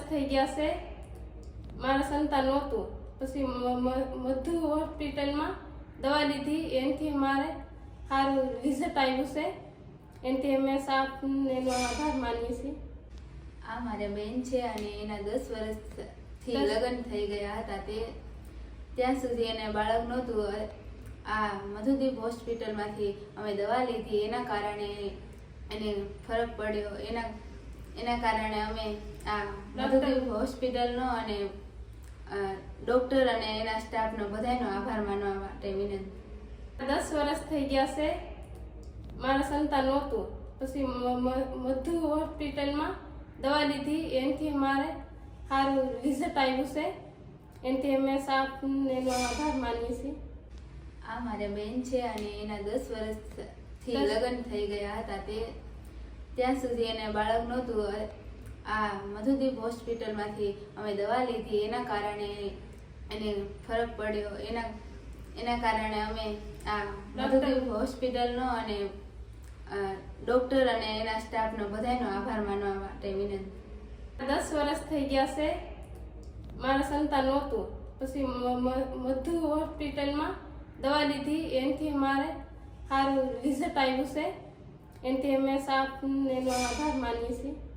વર્ષ થઈ ગયા છે. મારા સંતાન નહોતું. પછી મધુ હોસ્પિટલમાં દવા લીધી. એનાથી મારે સારું રિઝલ્ટ આવ્યું છે. એનાથી અમે સાપને એનો આભાર માનીએ છીએ. આ મારા બેન છે અને એના દસ વર્ષથી લગ્ન થઈ ગયા હતા તે. ત્યાં સુધી એને બાળક નહોતું. આ મધુદીપ હોસ્પિટલમાંથી અમે દવા લીધી. એના કારણે એને ફરક પડ્યો. એના એના કારણે અમે આ મધુદેવ હોસ્પિટલનો અને ડોક્ટર અને એના સ્ટાફનો બધાનો આભાર માનવા માટે વિનંતી. દસ વર્ષ થઈ ગયા છે. મારા સંતાન નહોતું. પછી મધુ હોસ્પિટલમાં દવા લીધી. એનાથી મારે સારું રિઝલ્ટ આવ્યું છે. એનાથી અમે સાપને એનો આભાર માનીએ છીએ. આ મારા બેન છે અને એના દસ વર્ષથી લગ્ન થઈ ગયા હતા. તે ત્યાં સુધી એને બાળક નહોતું આ મધુદીપ હોસ્પિટલમાંથી અમે દવા લીધી, એના કારણે એને ફરક પડ્યો. એના એના કારણે અમે આ મધુદીપ હોસ્પિટલનો અને ડૉક્ટર અને એના સ્ટાફનો બધાનો આભાર માનવા માટે વિનંતી. દસ વર્ષ થઈ ગયા છે. મારા સંતાન નહોતું. પછી મધુ હોસ્પિટલમાં દવા લીધી. એનાથી મારે સારું રિઝલ્ટ આવ્યું છે. એનાથી અમે સાપ એનો આભાર માનીએ છીએ.